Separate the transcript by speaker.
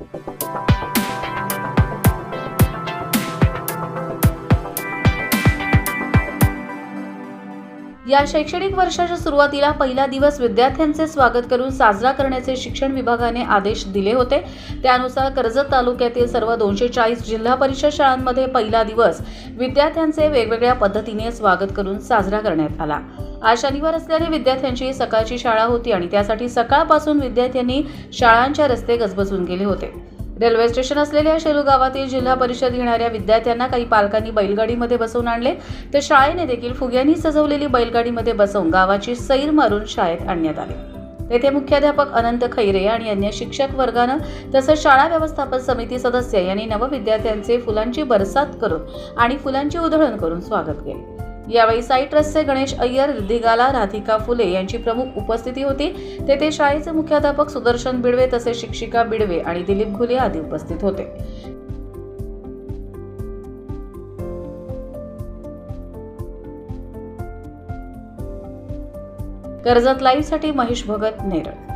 Speaker 1: Thank you. या शैक्षणिक वर्षाच्या सुरुवातीला पहिला दिवस विद्यार्थ्यांचे स्वागत करून साजरा करण्याचे शिक्षण विभागाने आदेश दिले होते. त्यानुसार कर्जत तालुक्यातील सर्व दोनशे चाळीस जिल्हा परिषद शाळांमध्ये पहिला दिवस विद्यार्थ्यांचे वेगवेगळ्या पद्धतीने स्वागत करून साजरा करण्यात आला. आज शनिवार असल्याने विद्यार्थ्यांची सकाळची शाळा होती आणि त्यासाठी सकाळपासून विद्यार्थ्यांनी शाळांच्या रस्ते गजबजून गेले होते. रेल्वे स्टेशन असलेल्या शेलू गावातील जिल्हा परिषद घेणाऱ्या विद्यार्थ्यांना काही पालकांनी बैलगाडीमध्ये बसवून आणले. तर शाळेने देखील फुग्यांनी सजवलेली बैलगाडीमध्ये बसवून गावाची सैर मारून शाळेत आणण्यात आले. तेथे मुख्याध्यापक अनंत खैरे आणि अन्य शिक्षक वर्गानं तसंच शाळा व्यवस्थापन समिती सदस्य यांनी नवविद्यार्थ्यांचे फुलांची बरसात करून आणि फुलांची उधळण करून स्वागत केले. यावेळी साई ट्रस्टचे गणेश अय्यर दिगाला राधिका फुले यांची प्रमुख उपस्थिती होती. तेथे शाळेचे मुख्याध्यापक सुदर्शन बिडवे तसेच शिक्षिका बिडवे आणि दिलीप घुले आदी उपस्थित होते. कर्जत लाईव्हसाठी महेश भगत नेरळ.